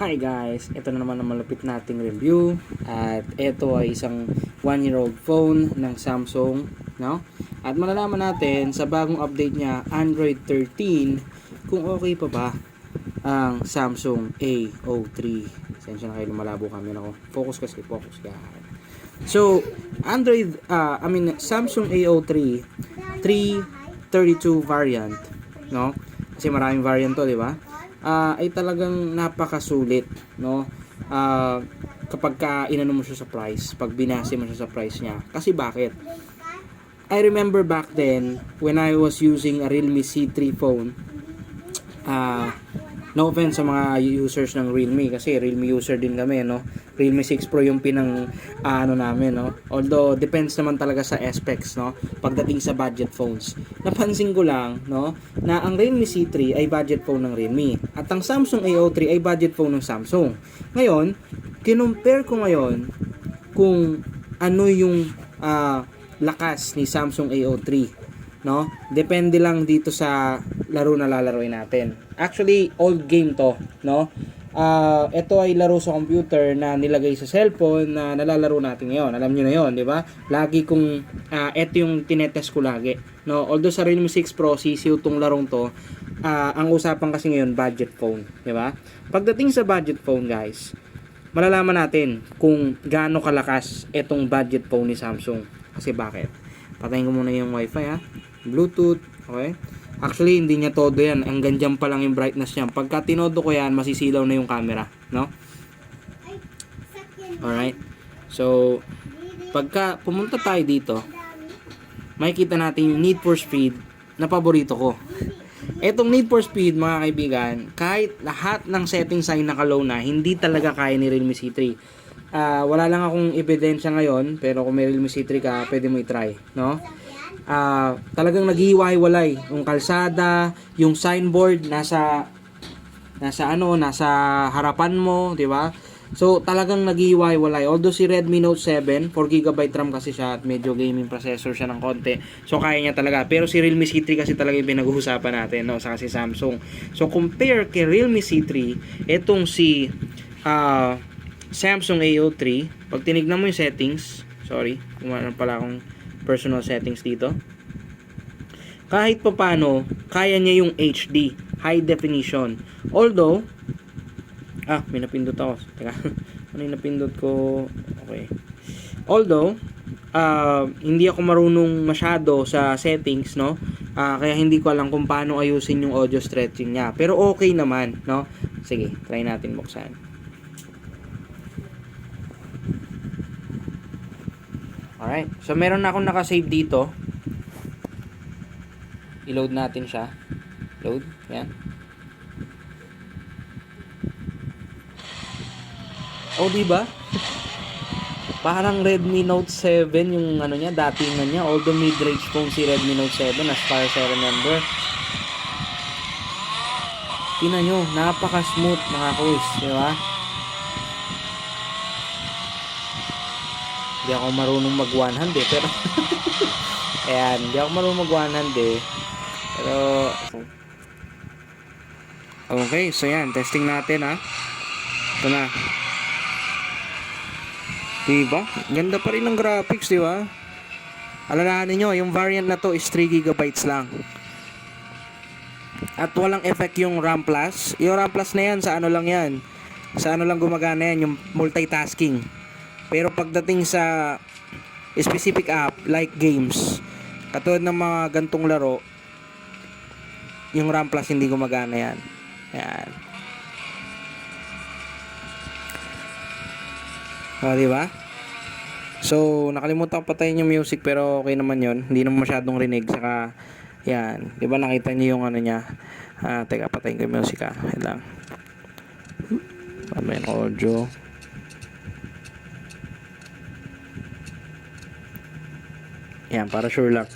Hi guys, ito na naman ang malapit nating review at ito ay isang 1 year old phone ng Samsung no? At malalaman natin sa bagong update niya Android 13 kung okay pa ba ang Samsung A03 Sensya na kayo lumalabo kami ako Focus kasi, focus ka So, Android, ah, I mean Samsung A03 332 variant no? Kasi maraming variant to, di ba? Ah, ay talagang napakasulit, no? Ah, kapag ka inano mo siya sa price, pag binase mo siya sa price niya. Kasi bakit? I remember back then when I was using a Realme C3 phone. Ah, no offense sa mga users ng Realme kasi Realme user din kami, no? Realme 6 Pro yung pinang ah, ano namin, no? Although depends naman talaga sa specs, no? Pagdating sa budget phones. Napansin ko lang, no, na ang Realme C3 ay budget phone ng Realme at ang Samsung A03 ay budget phone ng Samsung. Ngayon, kinumpare ko ngayon kung ano yung ah, lakas ni Samsung A03 no? Depende lang dito sa laro na lalaroin natin. Actually, old game to, no? Ah, ito ay laro sa computer na nilagay sa cellphone na nalalaro natin ngayon. Alam niyo na 'yon, 'di ba? Lagi kong ah, ito yung tinetest ko lagi, no? Although sa Realme 6 Pro sisiw tong larong to, ah, ang usapan kasi ngayon budget phone, 'di ba? Pagdating sa budget phone, guys, malalaman natin kung gaano kalakas itong budget phone ni Samsung. Kasi bakit? Patayin ko muna yung wifi ha. Bluetooth, okay? Actually, hindi niya todo yan. Ang ganyan pa lang yung brightness niya. Pagka tinodo ko yan, masisilaw na yung camera, no? Alright? So, pagka pumunta tayo dito, makikita natin yung Need for Speed na paborito ko. Etong Need for Speed, mga kaibigan, kahit lahat ng settings ay nakalow na, hindi talaga kaya ni Realme C3. Ah, wala lang akong ebidensya ngayon, pero kung may Realme C3 ka, pwede mo i-try, no? Ah, talagang naghihiwa-hiwalay yung kalsada, yung signboard nasa nasa ano, nasa harapan mo, 'di ba? So, talagang naghihiwa-hiwalay. Although si Redmi Note 7, 4GB RAM kasi siya at medyo gaming processor siya ng konti. So, kaya niya talaga. Pero si Realme C3 kasi talaga yung pinag-uusapan natin, no? Sa kasi Samsung. So, compare kay Realme C3, etong si ah Samsung A03, pag tinignan mo yung settings, sorry, kumanan pala akong personal settings dito. Kahit pa paano, kaya niya yung HD, high definition. Although, ah, may napindot ako. Teka, ano yung napindot ko? Okay. Although, ah, hindi ako marunong masyado sa settings, no? Ah, kaya hindi ko alam kung paano ayusin yung audio stretching niya. Pero okay naman, no? Sige, try natin buksan. Alright. So, meron na akong nakasave dito. I-load natin siya. Load. Yan. Oh, di ba? Parang Redmi Note 7 yung ano niya, datingan niya. Although mid-range phone si Redmi Note 7 as far as I remember. Tingnan nyo, napaka-smooth mga kuis, di ba? Hindi ako marunong mag one hand eh, pero Ayan, hindi ako marunong mag one hand eh. Pero Okay, so yan, testing natin ha. Ito na. Diba? Ganda pa rin ng graphics, di ba? Alalahanin nyo, yung variant na to is 3 GB lang. At walang effect yung RAM Plus. Yung RAM Plus na yan, sa ano lang yan. Sa ano lang gumagana yan, yung multitasking. Pero pagdating sa specific app, like games, katulad ng mga gantong laro, yung RAM Plus hindi gumagana yan. Yan. O, di ba? So, nakalimutan ko patayin yung music pero okay naman yon Hindi naman masyadong rinig. Saka, yan. Di ba nakita niyo yung ano niya? Ah, teka, patayin ko yung music ah. Wait lang. Ano audio? Yan, para sure lang.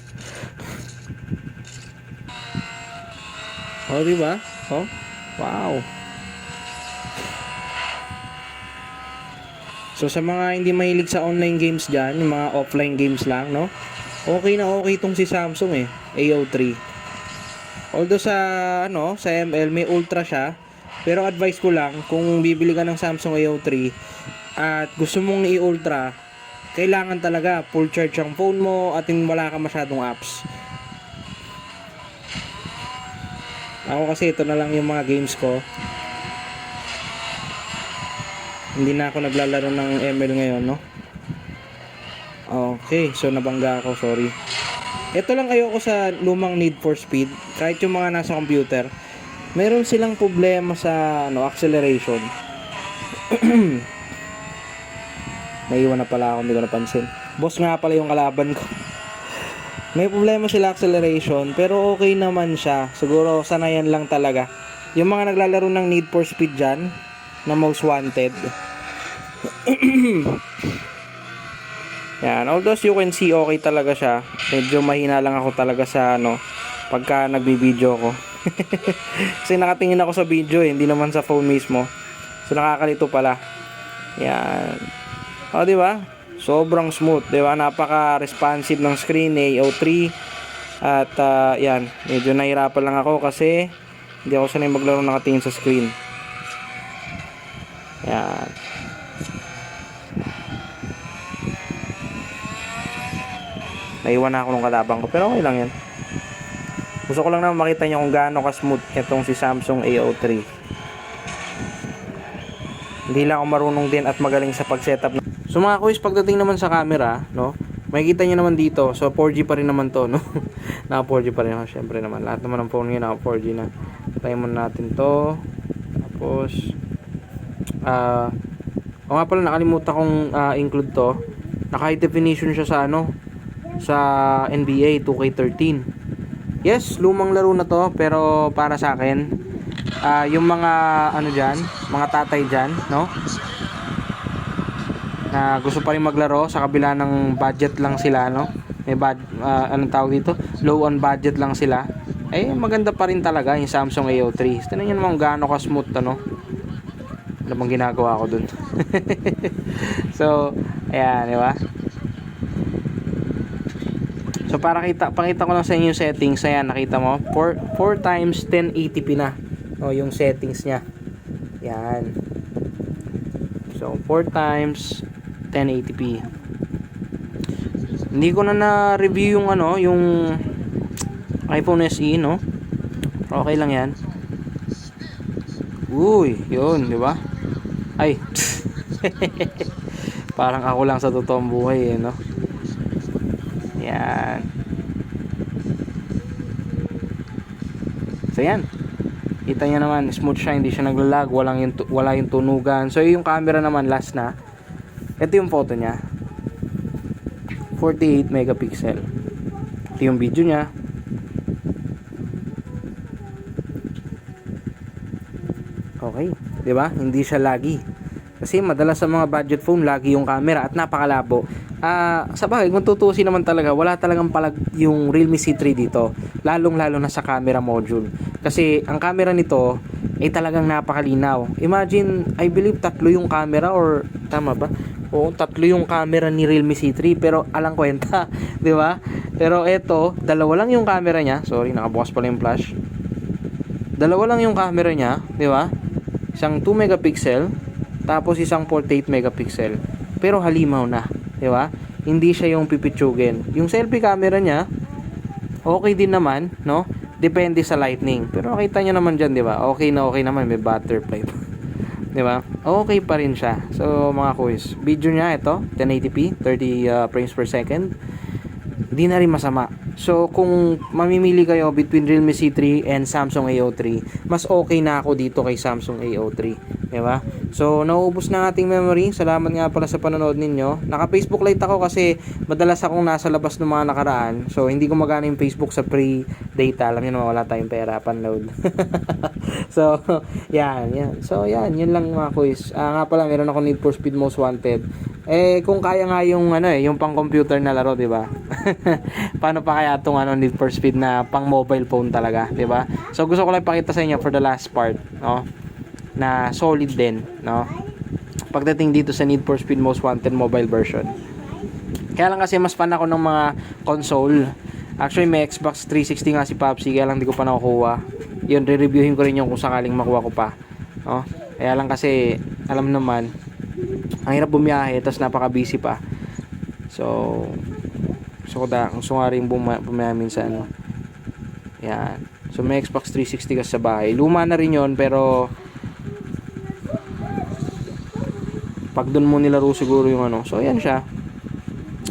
Oh, di ba? Oh, wow. So, sa mga hindi mahilig sa online games dyan, yung mga offline games lang, no? Okay na okay itong si Samsung eh, AO3. Although sa, ano, sa ML, may ultra siya. Pero advice ko lang, kung bibili ka ng Samsung A03 at gusto mong i-ultra, kailangan talaga full charge ang phone mo at wala ka masyadong apps. Ako kasi ito na lang yung mga games ko. Hindi na ako naglalaro ng ML ngayon, no? Okay, so nabangga ako, sorry. Ito lang ayoko sa lumang Need for Speed, kahit yung mga nasa computer, meron silang problema sa ano, acceleration. Naiwan na pala ako, hindi ko napansin. Boss nga pala yung kalaban ko. May problema sila acceleration, pero okay naman siya. Siguro sanayan lang talaga. Yung mga naglalaro ng Need for Speed dyan, na most wanted. Yan, although as you can see, okay talaga siya. Medyo mahina lang ako talaga sa ano, pagka nagbibideo ko. Kasi nakatingin ako sa video eh, hindi naman sa phone mismo. So nakakalito pala. Yan. O, di ba? Sobrang smooth, di ba? Napaka-responsive ng screen AO3. At ah, yan, medyo nahirapan lang ako kasi hindi ako sanay maglaro nakatingin sa screen. Yan. Naiwan na ako ng kalabang ko. Pero okay lang yan. Gusto ko lang naman makita nyo kung gaano ka-smooth itong si Samsung A03. Hindi lang ako marunong din at magaling sa pag-setup. So mga kuys, pagdating naman sa camera, no? Makikita nyo naman dito. So 4G pa rin naman to, no? naka 4G pa rin. Syempre naman. Lahat naman ng phone ngayon naka 4G na. Patayin muna natin to. Tapos, ah, o nga pala, nakalimutan kong ah, include to. Naka high definition siya sa ano, sa NBA 2K13. Yes, lumang laro na to pero para sa akin ah, yung mga ano diyan, mga tatay diyan, no? Na gusto pa rin maglaro sa kabila ng budget lang sila, no? May bad ah, anong tawag dito? Low on budget lang sila. Eh maganda pa rin talaga yung Samsung A03. Tingnan niyo naman gaano ka smooth? Ano bang ginagawa ko dun? so, ayan, di ba? So para kita pakita ko lang sa inyo yung settings. Ayan, nakita mo? 4 4 times 1080p na. O yung settings niya. Yan. So 4 times 1080p. Hindi ko na na-review yung ano, yung iPhone SE, no? Okay lang 'yan. Uy, yun, di ba? Ay. Parang ako lang sa totoong buhay, eh, no? Yan. So yan. Kita niyo naman, smooth siya, hindi siya naglalag, walang yung, wala yung tunugan. So yung camera naman last na. Ito yung photo niya. 48 megapixel. Ito yung video niya. Okay, 'di ba? Hindi siya laggy. Kasi madalas sa mga budget phone lagi yung camera at napakalabo. Ah, sa bagay kung tutusin naman talaga, wala talagang palag yung Realme C3 dito, lalong-lalo na sa camera module. Kasi ang camera nito ay talagang napakalinaw. Imagine, I believe tatlo yung camera or tama ba? Oo, tatlo yung camera ni Realme C3 pero alang kwenta, 'di ba? Pero eto, dalawa lang yung camera niya. Sorry, nakabukas pala yung flash. Dalawa lang yung camera niya, 'di ba? Isang 2 megapixel, tapos isang 48 megapixel. Pero halimaw na, 'di ba? Hindi siya yung pipitsugin. Yung selfie camera niya, okay din naman, no? Depende sa lightning. Pero nakita niyo naman diyan, 'di ba? Okay na okay naman, may butterfly. 'Di ba? Okay pa rin siya. So, mga kuys, video niya ito, 1080p, 30 uh, frames per second. Hindi na rin masama. So, kung mamimili kayo between Realme C3 and Samsung A03, mas okay na ako dito kay Samsung A03. Di ba? So, nauubos na ating memory. Salamat nga pala sa panonood ninyo. Naka-Facebook Lite ako kasi madalas akong nasa labas ng mga nakaraan. So, hindi ko magana yung Facebook sa free data. Alam niyo naman, wala tayong pera, panload. so, yan, yan. So, yan. Yun lang mga quiz. Ah, nga pala, meron ako Need for Speed Most Wanted. Eh, kung kaya nga yung ano eh, yung pang computer na laro, 'di ba? Paano pa kaya tong ano Need for Speed na pang mobile phone talaga, 'di ba? So gusto ko lang pakita sa inyo for the last part, no? Na solid din, no? Pagdating dito sa Need for Speed Most Wanted mobile version. Kaya lang kasi mas fan ako ng mga console. Actually, may Xbox 360 nga si Popsi, kaya lang di ko pa nakukuha. Yun, re-reviewin ko rin yung kung sakaling makuha ko pa. Oh, kaya lang kasi alam naman ang hirap bumiyahe tapos napaka-busy pa. So gusto ko da, gusto nga rin buma, bumiyahe minsan ano. Yan. So may Xbox 360 ka sa bahay. Luma na rin 'yon pero pag doon mo nilaro siguro yung ano. So ayan siya.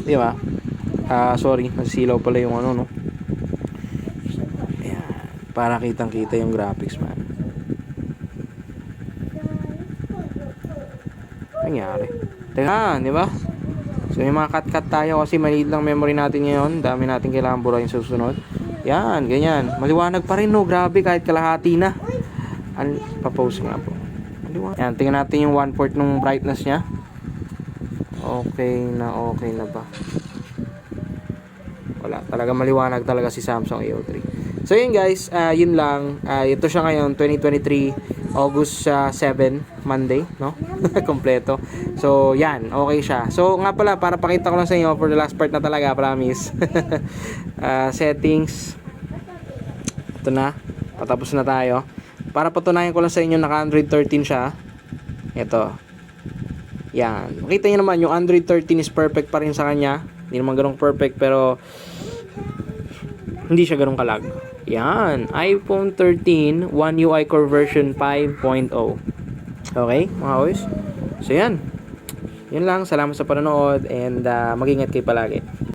Di ba? Ah, sorry, nasisilaw pala yung ano no. Ayan. Para kitang-kita yung graphics man. Nangyari. Teka, di ba? So may mga cut-cut tayo kasi maliit lang memory natin ngayon. Dami natin kailangan burahin sa susunod. Yan, ganyan. Maliwanag pa rin no. Grabe kahit kalahati na. An pa-post nga po. Maliwanag. Yan, tingnan natin yung 1/4 ng brightness niya. Okay na, okay na ba? Wala, talaga maliwanag talaga si Samsung A03. So yun guys, ah, yun lang. Ah, ito siya ngayon, 2023, August ah, 7, Monday, no? Kompleto. So yan, okay siya. So nga pala, para pakita ko lang sa inyo, for the last part na talaga, promise. Ah, settings. Ito na, patapos na tayo. Para patunayan ko lang sa inyo, naka Android 13 siya. Ito. Yan. Makita niyo naman, yung Android 13 is perfect pa rin sa kanya. Hindi naman ganun perfect, pero hindi siya ganun kalag. Yan. iPhone 13, One UI Core version 5.0. Okay, mga boys? So, yan. Yun lang. Salamat sa panonood and uh, mag-ingat kayo palagi.